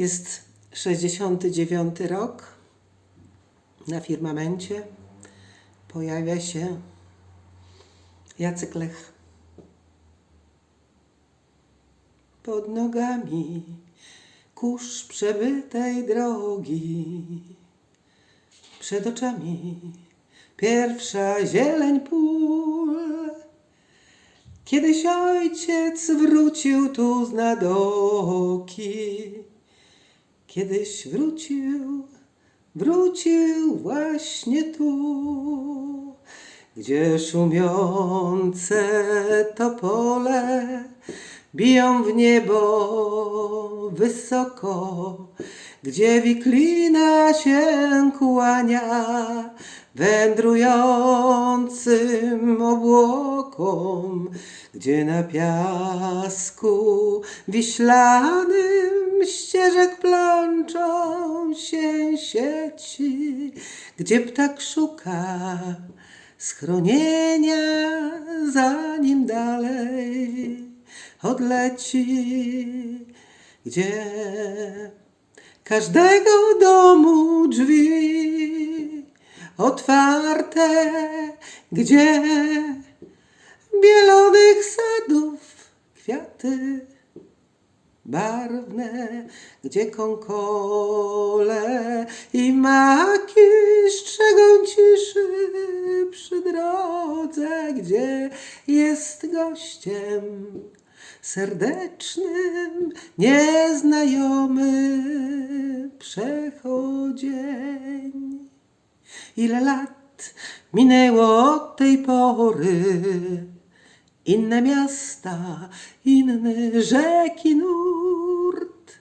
Jest 69 rok. Na firmamencie pojawia się Jacek Lech. Pod nogami kurz przebytej drogi. Przed oczami pierwsza zieleń pól. Kiedyś ojciec wrócił tu z nadoki. Kiedyś wrócił, wrócił właśnie tu, gdzie szumiące topole biją w niebo wysoko, gdzie wiklina się kłania wędrującym obłokom, gdzie na piasku wiślanym ścieżek plączą się sieci, gdzie ptak szuka schronienia, zanim dalej odleci, gdzie każdego domu drzwi otwarte, gdzie bielonych sadów kwiaty barwne, gdzie konkole i maki strzegą ciszy przy drodze, gdzie jest gościem serdecznym, nieznajomy przechodzień. Ile lat minęło od tej pory, inne miasta, inny rzeki nurt,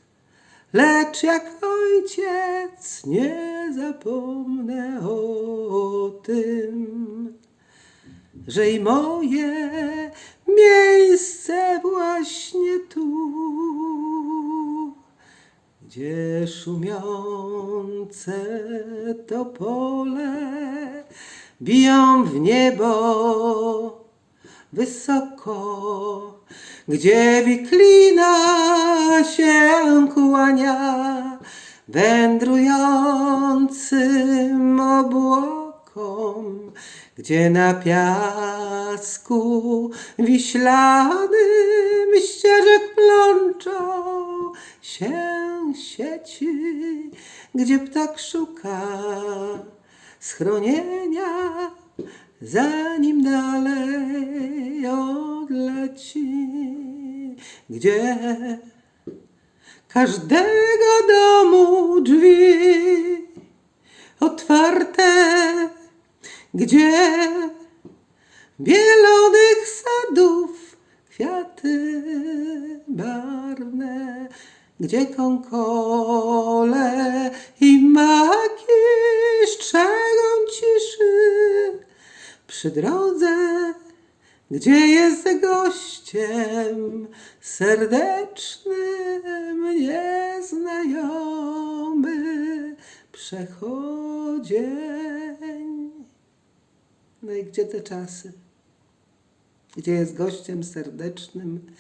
lecz jak ojciec nie zapomnę o tym, że i moje miejsce właśnie tu, gdzie szumiące topole biją w niebo wysoko, gdzie wiklina się kłania wędrującym obłokom, gdzie na piasku wiślanym ścieżek plączą się sieci, gdzie ptak szuka schronienia, zanim dalej odleci, gdzie każdego domu drzwi otwarte, gdzie bielonych sadów kwiaty barwne, gdzie konkole i maki strzegą ciszy przy drodze, gdzie jest gościem serdecznym, nieznajomy przechodzień. No i gdzie te czasy? Gdzie jest gościem serdecznym,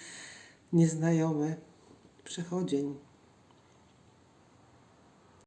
nieznajomy przechodzień?